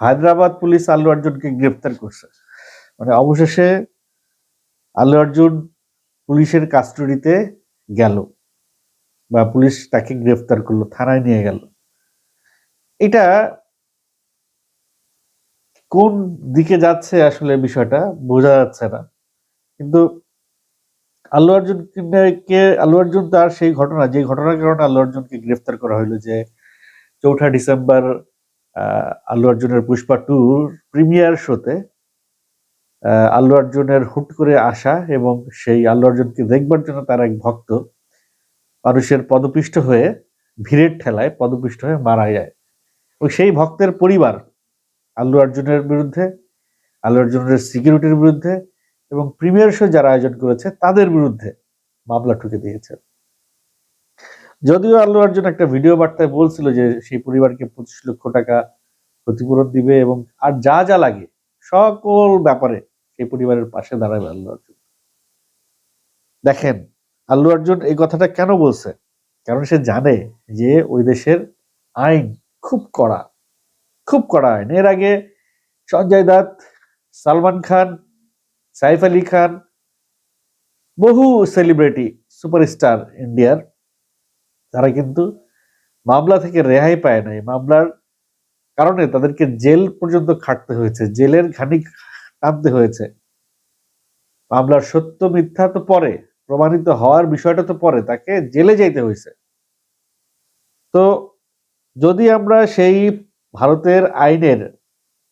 Hyderabad police Allu অর্জুনকে গ্রেফতার করছে। মানে অবশেষে আল্লু অর্জুন পুলিশের কাস্টডিতে গেল বা পুলিশ তাকে গ্রেফতার করল, থানায় নিয়ে গেল। এটা কোন দিকে যাচ্ছে আসলে বিষয়টা বোঝা যাচ্ছে না। কিন্তু আল্লু অর্জুন কে আল্লু অর্জুন তার সেই ঘটনা, যে ঘটনার কারণে আল্লু অর্জুনকে গ্রেফতার করা হলো যে চৌঠা ডিসেম্বর আল্লু অর্জুনের পুষ্পা টুর প্রিমিয়ার শোতে আল্লু অর্জুনের হুট করে আসা এবং সেই আল্লু অর্জুনকে দেখবার জন্য তার এক ভক্ত মানুষের পদপিষ্ট হয়ে ভিড়ের ঠেলায় পদপিষ্ট হয়ে মারা যায়। এবং সেই ভক্তের পরিবার আল্লু অর্জুনের বিরুদ্ধে, আল্লু অর্জুনের সিকিউরিটির বিরুদ্ধে এবং প্রিমিয়ার শো যারা আয়োজন করেছে তাদের বিরুদ্ধে মামলা ঠুকে দিয়েছে। যদিও আল্লু অর্জুন একটা ভিডিও বার্তায় বলছিল যে সেই পরিবারকে পঁচিশ লক্ষ টাকা ক্ষতিপূরণ দিবে এবং আর যা যা লাগে, সকল ব্যাপারে সেই পরিবারের পাশে দাঁড়াবে আল্লু অর্জুন। দেখেন, আল্লু অর্জুন এই কথাটা কেন বলছে? কারণ সে জানে যে ওই দেশের আইন খুব কড়া খুব কড়া আইন। এর আগে সঞ্জয় দত্ত, সালমান খান, সাইফ আলী খান, বহু সেলিব্রিটি সুপারস্টার ইন্ডিয়ার তারা কিন্তু মামলা থেকে রেহাই পায় নাই। মামলার কারণে তাদেরকে জেল পর্যন্ত খাটতে হয়েছে, জেলের ঘানি টানতে হয়েছে। মামলার সত্য মিথ্যা তো পরে, প্রমাণিত হওয়ার বিষয়টা তো পরে, তাকে জেলে যাইতে হয়েছে। তো যদি আমরা সেই ভারতের আইনের,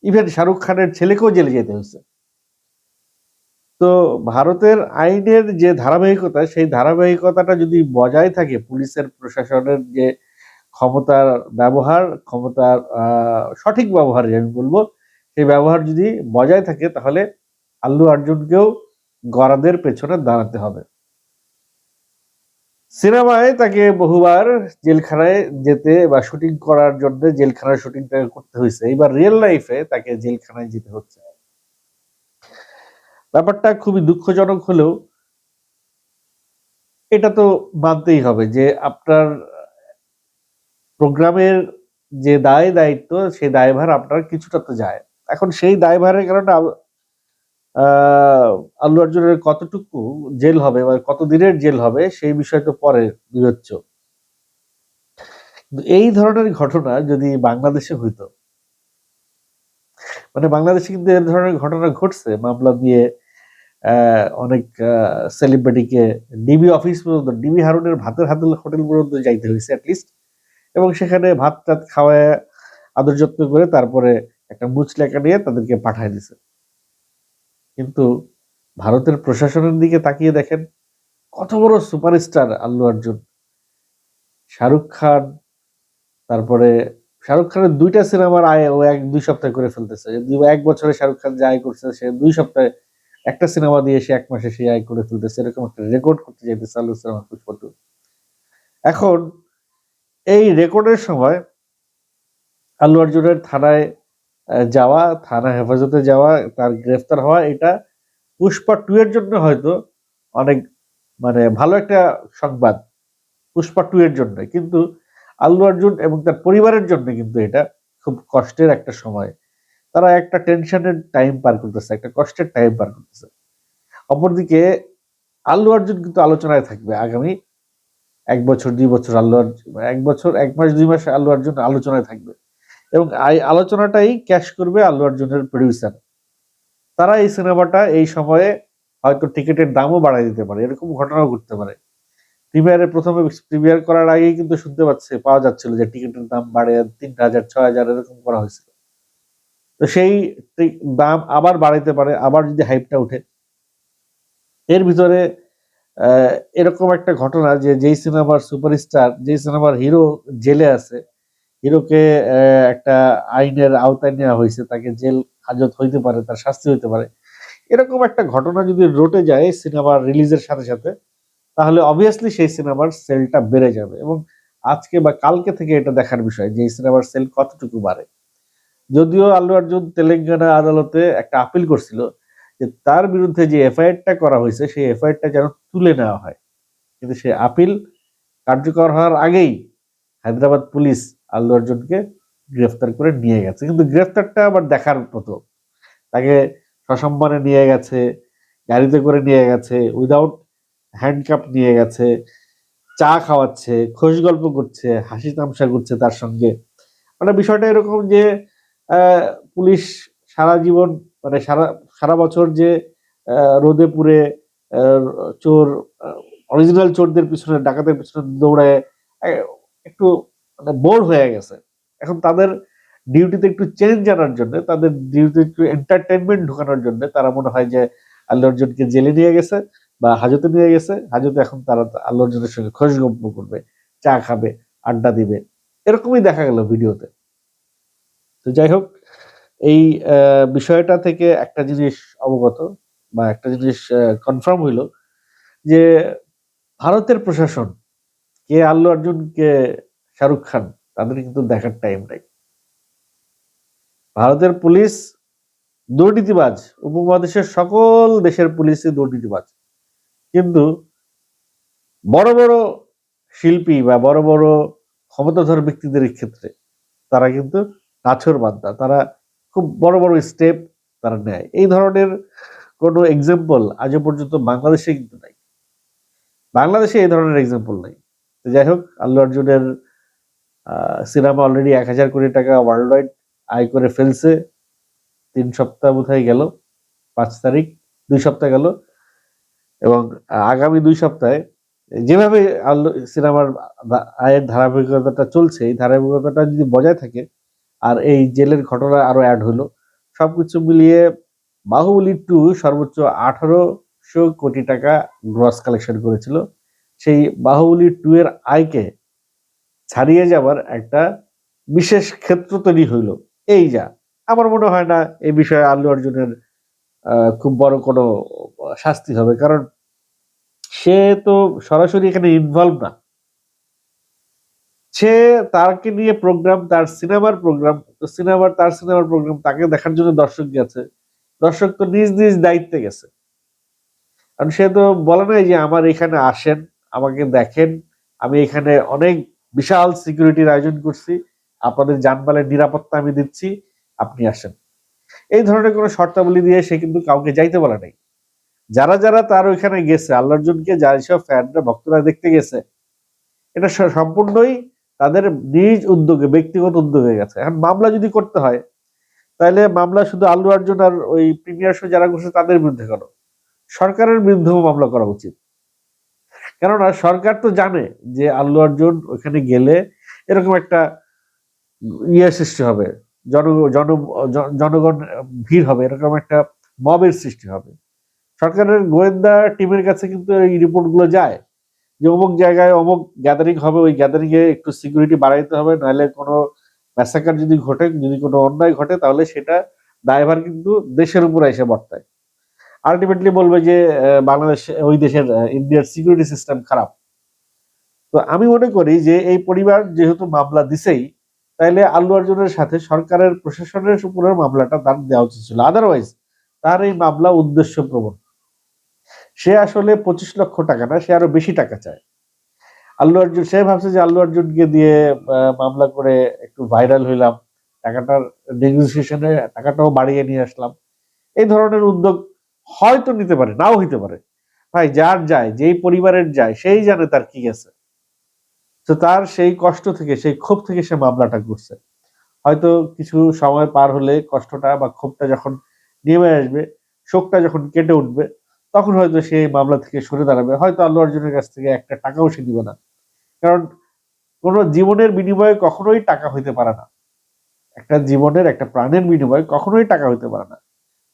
ইভেন শাহরুখ খানের ছেলেকেও জেলে যেতে হয়েছে তো ভারতের আইনের যে ধারাবাহিকতা, সেই ধারাবাহিকতাটা যদি বজায় থাকে পুলিশের, প্রশাসনের যে ক্ষমতার ব্যবহার, ক্ষমতার সঠিক ব্যবহার আমি বলব, সেই ব্যবহার যদি বজায় থাকে তাহলে আল্লু অর্জুনকেও গরাদের পেছনে দাঁড়াতে হবে। সিনেমায় তাকে বহুবার জেলখানায় যেতে বা শুটিং করার জন্য জেলখানার শুটিং তাকে করতে হয়েছে। এবার রিয়েল লাইফে তাকে জেলখানায় যেতে হচ্ছে। ব্যাপারটা খুবই দুঃখজনক হলেও এটা তো মানতেই হবে যে আপনার প্রোগ্রামের যে দায় দায়িত্ব, সেই দায়ভার আপনার কিছুটা তো যায়। এখন সেই দায়ভারের কারণে আল্লু অর্জুনের কতটুকু জেল হবে বা কত দিনের জেল হবে সেই বিষয় তো পরে বিবেচ্য। এই ধরনের ঘটনা যদি বাংলাদেশে হইতো মানে বাংলাদেশে কিন্তু এই ধরনের ঘটনা ঘটছে, মামলা দিয়ে অনেক সেলিব্রিটিকে ডিবি অফিস পর্যন্ত ডিবি হারুনের ভাতের হাতে হোটেল পর্যন্ত যাইতে হয়েছে অ্যাটলিস্ট এবং সেখানে ভাত টাত খাওয়ায় আদর যত্ন করে তারপরে একটা মুচলেখা নিয়ে তাদেরকে পাঠায় দিছে। কিন্তু ভারতের প্রশাসনের দিকে তাকিয়ে দেখেন, কত বড় সুপারস্টার আল্লু অর্জুন। শাহরুখ খান, তারপরে শাহরুখ খানের দুইটা সিনেমার আয় ও এক দুই সপ্তাহে করে ফেলতেছে। এক বছরে শাহরুখ খান যে আয় করছে, সে দুই সপ্তাহে একটা সিনেমা দিয়ে সে এক মাসে সে আয় করে ফেলতেছে, এরকম একটা রেকর্ড করতে যাইতেছে আল্লু সিনেমা পুষ্পা টু। এখন এই রেকর্ডের সময় আল্লু অর্জুনের থানায় যাওয়া, থানা হেফাজতে যাওয়া, তার গ্রেফতার হওয়া, এটা পুষ্পা টু এর জন্য হয়তো অনেক মানে ভালো একটা সংবাদ। পুষ্পা টু এর জন্য। কিন্তু আল্লু অর্জুন এবং তার পরিবারের জন্য কিন্তু এটা খুব কষ্টের একটা সময়। তারা একটা টেনশনের টাইম পার করতেছে, একটা কষ্টের টাইম পার করতেছে। অপরদিকে আল্লু অর্জুন কিন্তু আলোচনায় থাকবে আগামী এক বছর, দুই বছর আল্লু অর্জুন এক বছর, এক মাস, দুই মাস আল্লু অর্জুন আলোচনায় থাকবে। এবং এই আলোচনাটাই ক্যাশ করবে আল্লু অর্জুনের প্রডিউসার তারা এই সিনেমাটা এই সময়ে হয়তো টিকিটের দামও বাড়ায় দিতে পারে, এরকম ঘটনাও ঘটতে পারে। প্রিমিয়ারে প্রথমে প্রিমিয়ার করার আগেই কিন্তু শুনতে পাচ্ছে, পাওয়া যাচ্ছিল যে টিকিটের দাম বাড়ে তিন হাজার, ছয় হাজার, এরকম করা হয়েছিল। তো সেই দাম আবার বাড়াইতে পারে, আবার যদি হাইপটা উঠে এর ভিতরে এরকম একটা ঘটনা যে যেই সিনেমার সুপারস্টার যেই সিনেমার হিরো জেলে আছে, হিরোকে একটা আইনের আওতায় নেওয়া হয়েছে, তাকে জেল হাজত হইতে পারে, তার শাস্তি হইতে পারে। এরকম একটা ঘটনা যদি রটে যায় সিনেমার রিলিজের সাথে সাথে, তাহলে অবভিয়াসলি সেই সিনেমার সেলটা বেড়ে যাবে এবং আজকে বা কালকে থেকে এটা দেখার বিষয় যে সিনেমার সেল কতটুকু বাড়ে। যদিও আল্লু অর্জুন তেলেঙ্গানা আদালতে একটা আপিল করছিল যে তার বিরুদ্ধে যে এফআইআরটা করা হয়েছে, সেই এফআইআরটা যেন তুলে নেওয়া হয়। কিন্তু সে আপিল কার্যকর হওয়ার আগেই হায়দ্রাবাদ পুলিশ আল্লু অর্জুনকে গ্রেফতার করে নিয়ে গেছে। কিন্তু গ্রেফতারটা আবার দেখার মতো। তাকে সসম্মানে নিয়ে গেছে, গাড়িতে করে নিয়ে গেছে উইদাউট হ্যান্ডকাপ নিয়ে গেছে, চা খাওয়াচ্ছে খোশ গল্প করছে, হাসি তামসা করছে তার সঙ্গে। মানে বিষয়টা এরকম যে পুলিশ সারা জীবন মানে সারা সারা বছর যে রোদে পুড়ে চোর অরিজিনাল চোরদের পিছনে, ডাকাতের পিছনে দৌড়ায় একটু মানে বোর হয়ে গেছে। এখন তাদের ডিউটিতে একটু চেঞ্জ আনার জন্য, তাদের ডিউটিতে একটু এন্টারটেনমেন্ট ঢোকানোর জন্য তারা মনে হয় যে, আল্লু অর্জুনকে জেলে নিয়ে গেছে বা হাজতে নিয়ে গেছে। হাজতে এখন তারা আল্লু অর্জুনের সঙ্গে খোঁজ গল্প করবে, চা খাবে, আড্ডা দিবে। এরকমই দেখা গেল ভিডিওতে তো যাই হোক, এই বিষয়টা থেকে একটা জিনিস অবগত বা একটা জিনিস কনফার্ম হইল যে ভারতের প্রশাসন কে আল্লু অর্জুন, কে শাহরুখ খান, তাদের কিন্তু দেখার টাইম নাই। ভারতের পুলিশ দুর্নীতিবাজ, উপমহাদেশের সকল দেশের পুলিশই দুর্নীতিবাজ। কিন্তু বড় বড় শিল্পী বা বড় বড় ক্ষমতাধর ব্যক্তিদের ক্ষেত্রে তারা কিন্তু নাছর বান্দা। তারা খুব বড় বড় স্টেপ তারা নেয়। এই ধরনের কোনো এক্সাম্পল আজও পর্যন্ত বাংলাদেশে কিন্তু নাই। বাংলাদেশে এই ধরনের এক্সাম্পল নাই। যাই হোক, আল্লু অর্জুনের সিনেমা অলরেডি এক হাজার কোটি টাকা ওয়ার্ল্ড ওয়াইড আয় করে ফেলছে। তিন সপ্তাহ বোধহয় গেল, পাঁচ তারিখ, দুই সপ্তাহ গেল। এবং আগামী দুই সপ্তাহে যেভাবে আল্লু সিনেমার আয়ের ধারাবাহিকতাটা চলছে, এই ধারাবাহিকতাটা যদি বজায় থাকে আর এই জেলের ঘটনা আরও অ্যাড হলো। সবকিছু মিলিয়ে বাহুবলী টু সর্বোচ্চ আঠারোশো কোটি টাকা গ্রস কালেকশন করেছিল। সেই বাহুবলী টু এর আয়কে ছাড়িয়ে যাবার একটা বিশেষ ক্ষেত্র তৈরি হইল। এই যা, আমার মনে হয় না এই বিষয়ে আল্লু অর্জুনের খুব বড় কোনো শাস্তি হবে। কারণ সে তো সরাসরি এখানে ইনভলভ না। সে তাকে নিয়ে প্রোগ্রাম তার সিনেমার প্রোগ্রাম সিনেমার তার সিনেমার প্রোগ্রাম তাকে দেখার জন্য দর্শক গেছে। দর্শক তো নিজ নিজ দায়িত্বে গেছে। কারণ সে তো বলে নাই যে আমার এখানে আসেন, আমাকে দেখেন, আমি এখানে অনেক বিশাল সিকিউরিটির আয়োজন করছি, আপনাদের যানবাহনের নিরাপত্তা আমি দিচ্ছি, আপনি আসেন। এই ধরনের কোনো শর্তাবলী দিয়ে সে কিন্তু কাউকে যাইতে বলে নাই। যারা যারা তার ওইখানে গেছে আল্লাহ অর্জুনকে যারা সব ফ্যানরা ভক্তরা দেখতে গেছে, এটা সম্পূর্ণই তাদের নিজ উদ্যোগে, ব্যক্তিগত উদ্যোগে গেছে। এখন মামলা যদি করতে হয়, তাহলে মামলা শুধু আল্লু অর্জুন আর ওই প্রিমিয়ার শো যারা করছে তাদের বিরুদ্ধে করো সরকারের বিরুদ্ধেও মামলা করা উচিত। কেননা সরকার তো জানে যে আল্লু অর্জুন ওখানে গেলে এরকম একটা ইয়ে সৃষ্টি হবে, জন, জন- জনগণ ভিড় হবে, এরকম একটা মবের সৃষ্টি হবে। সরকারের গোয়েন্দা টিমের কাছে কিন্তু এই রিপোর্টগুলো যায়। যে অমুক জায়গায় অমুক গ্যাদারিং হবে, ওই গ্যাদারিং এ একটু সিকিউরিটি বাড়াইতে হবে, নাহলে কোনো ম্যাসাকার যদি ঘটে, যদি কোনো অন্যায় ঘটে, তাহলে সেটা দায়ভার কিন্তু দেশের উপর এসে বর্তায়। আলটিমেটলি বলবে যে বাংলাদেশ, ওই দেশের ইন্ডিয়ার সিকিউরিটি সিস্টেম খারাপ। তো আমি মনে করি যে, এই পরিবার যেহেতু মামলা দিছেই, তাইলে আল্লু অর্জুনের সাথে সরকারের প্রশাসনের উপরের মামলাটা তার দেওয়া উচিত ছিল। আদারওয়াইজ তার এই মামলা উদ্দেশ্য প্রবণ সে আসলে পঁচিশ লক্ষ টাকা না, সে আরও বেশি টাকা চায়। আল্লু অর্জুন, সে ভাবছে যে আল্লু অর্জুনকে দিয়ে মামলা করে একটু ভাইরাল হইলাম, টাকাটার নেগোসিয়েশনে টাকাটাও বাড়িয়ে নিয়ে আসলাম। এই ধরনের উদ্যোগ হয়তো নিতে পারে, নাও হইতে পারে। ভাই, যার যায়, যেই পরিবারের যায়, সেই জানে তার কি গেছে তো তার সেই কষ্ট থেকে, সেই ক্ষোভ থেকে সে মামলাটা করছে। হয়তো কিছু সময় পার হলে কষ্টটা বা ক্ষোভটা যখন নেমে আসবে, শোকটা যখন কেটে উঠবে তখন হয়তো সে মামলা থেকে সরে দাঁড়াবে। হয়তো আল্লু অর্জুনের কাছ থেকে একটা টাকাও সে দিবে না। কারণ কোন জীবনের বিনিময়ে কখনোই টাকা হইতে পারে না। একটা জীবনের, একটা প্রাণের বিনিময়ে কখনোই টাকা হইতে পারে না।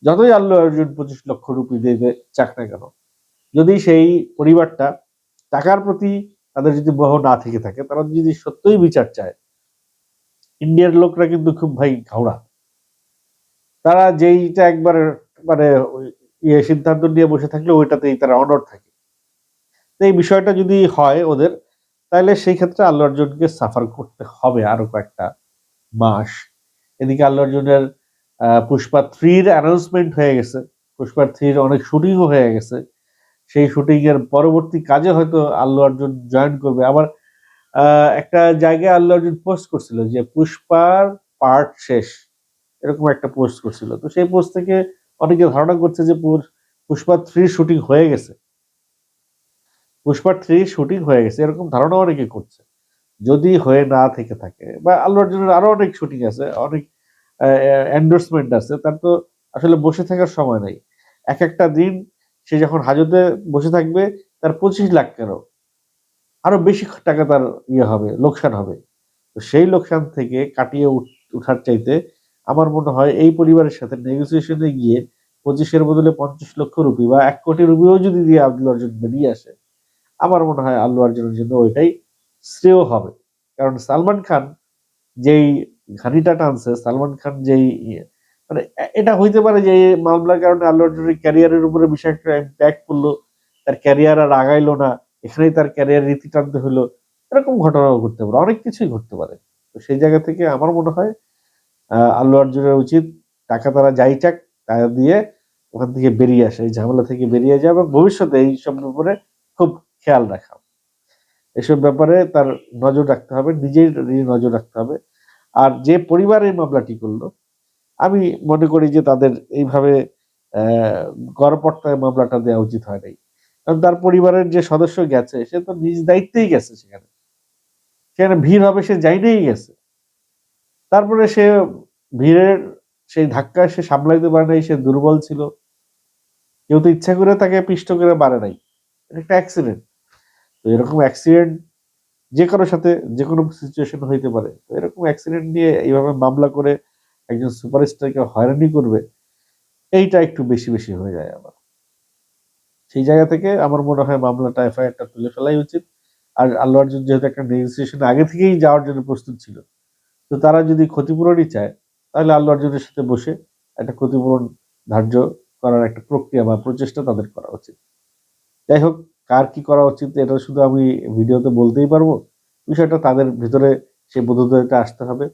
যতই আল্লু অর্জুন পঁচিশ লক্ষ রুপি দিয়ে চাক না কেন। যদি সেই পরিবারটা টাকার প্রতি তাদের যদি মোহ না থেকে থাকে, তারা যদি সত্যই বিচার চায়, ইন্ডিয়ার লোকরা কিন্তু খুব ভাই ঘাওড়া। তারা যেইটা একবার মানে ইয়ে সিদ্ধান্ত নিয়ে বসে থাকলে ওইটাতেই তারা অনড় থাকে। তো এই বিষয়টা যদি হয় ওদের, তাহলে সেই ক্ষেত্রে আল্লু অর্জুনকে সাফার করতে হবে আরও কয়েকটা মাস। এদিকে আল্লু অর্জুনের পুষ্পা থ্রির অ্যানাউন্সমেন্ট হয়ে গেছে। পুষ্পা থ্রির অনেক শুটিংও হয়ে গেছে। সেই শুটিং এর পরবর্তী কাজে হয়তো আল্লু অর্জুন জয়েন করবে। আবার একটা জায়গায় আল্লু অর্জুন পোস্ট করছিল যে পুষ্পার পার্ট শেষ। এরকম একটা পোস্ট করছিল। তো সেই পোস্ট থেকে অনেকে ধারণা করছে যে পুষ্পা থ্রি শুটিং হয়ে গেছে। পুষ্পা থ্রি শুটিং হয়ে গেছে, এরকম ধারণা অনেকে করছে। যদি হয়ে না থেকে থাকে, বা আল্লু অর্জুনের আরও অনেক শুটিং আছে, অনেক এন্ডোর্সমেন্ট আছে, তার তো আসলে বসে থাকার সময় নেই। এক একটা দিন সে যখন হাজতে বসে থাকবে, তার পঁচিশ লাখ কেন? আরও বেশি টাকা তার ইয়ে হবে, লোকসান হবে। তো সেই লোকসান থেকে কাটিয়ে উঠ- উঠার চাইতে আমার মনে হয় এই পরিবারের সাথে নেগোসিয়েশনে গিয়ে পঁচিশের বদলে পঞ্চাশ লক্ষ রুপি বা এক কোটি রুপিও যদি দিয়ে আল্লু অর্জুন বেরিয়ে আসে আমার মনে হয় আল্লু অর্জুনের জন্য ওইটাই শ্রেয় হবে। কারণ সালমান খান যেই ঘানিটা টানছে সালমান খান যেই ইয়ে, মানে এটা হইতে পারে যে মামলার কারণে আল্লু অর্জুনের ক্যারিয়ারের উপরে বিশাল একটা ইম্প্যাক্ট পড়ল তার ক্যারিয়ার আর আগাইলো না এখানেই তার ক্যারিয়ার রীতি টানতে হলো এরকম ঘটনাও ঘটতে পারে অনেক কিছুই ঘটতে পারে। তো সেই জায়গা থেকে আমার মনে হয় আল্লু অর্জুনের উচিত টাকা তারা যাই চাক টাকা দিয়ে ওখান থেকে বেরিয়ে আসে, এই ঝামেলা থেকে বেরিয়ে যায় এবং ভবিষ্যতে এই সব ব্যাপারে খুব খেয়াল রাখা এসব ব্যাপারে তার নজর রাখতে হবে নিজের নজর রাখতে হবে। আর যে পরিবার এই মামলাটি করল, আমি মনে করি যে তাদের এইভাবে, আহ, গড়পড়তায় মামলাটা দেওয়া উচিত হয় নাই। কারণ তার পরিবারের যে সদস্য গেছে, সে তো নিজ দায়িত্বেই গেছে সেখানে। সেখানে ভিড় হবে, সে যাইনেই গেছে। তারপরে সে ভিড়ের সেই ধাক্কায় সে সামলাইতে পারে নাই, সে দুর্বল ছিল। কেউ তো ইচ্ছা করে তাকে পিষ্ট করে মারে নাই। একটা অ্যাক্সিডেন্ট তো এরকম অ্যাক্সিডেন্ট যে কারোর সাথে যে কোনো সিচুয়েশন হইতে পারে। তো এরকম অ্যাক্সিডেন্ট নিয়ে এইভাবে মামলা করে একজন সুপারস্টারকে হয়রানি করবে, এইটা একটু বেশি বেশি হয়ে যায় আমার। সেই জায়গা থেকে আমার মনে হয় মামলাটা এফআইআরটা তুলে ফেলাই উচিত। আর আল্লু অর্জুন যেহেতু একটা নেগোসিয়েশন আগে থেকেই যাওয়ার জন্য প্রস্তুত ছিল তো তারা যদি ক্ষতিপূরণই চায়, তাহলে আল্লু অর্জুনের সাথে বসে একটা ক্ষতিপূরণ ধার্য করার একটা প্রক্রিয়া বা প্রচেষ্টা তাদের করা উচিত। যাই হোক, কার কি করা উচিত, এটা শুধু আমি ভিডিওতে বলতেই পারব। বিষয়টা তাদের ভিতরে সেই বোধোদয়টা আসতে হবে।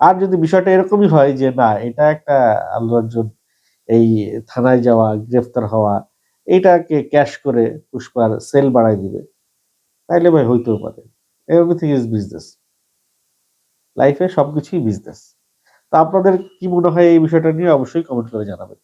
আর যদি বিষয়টা এরকমই হয় যে, না, এটা একটা আল্লু অর্জুন, এই থানায় যাওয়া, গ্রেফতার হওয়া, এটাকে ক্যাশ করে পুষ্পার সেল বাড়াই দিবে, তাইলে ভাই হইতেও পারে। এভরিথিং ইজ বিজনেস লাইফে সবকিছুই বিজনেস তা আপনাদের কি মনে হয় এই বিষয়টা নিয়ে? অবশ্যই কমেন্ট করে জানাবেন।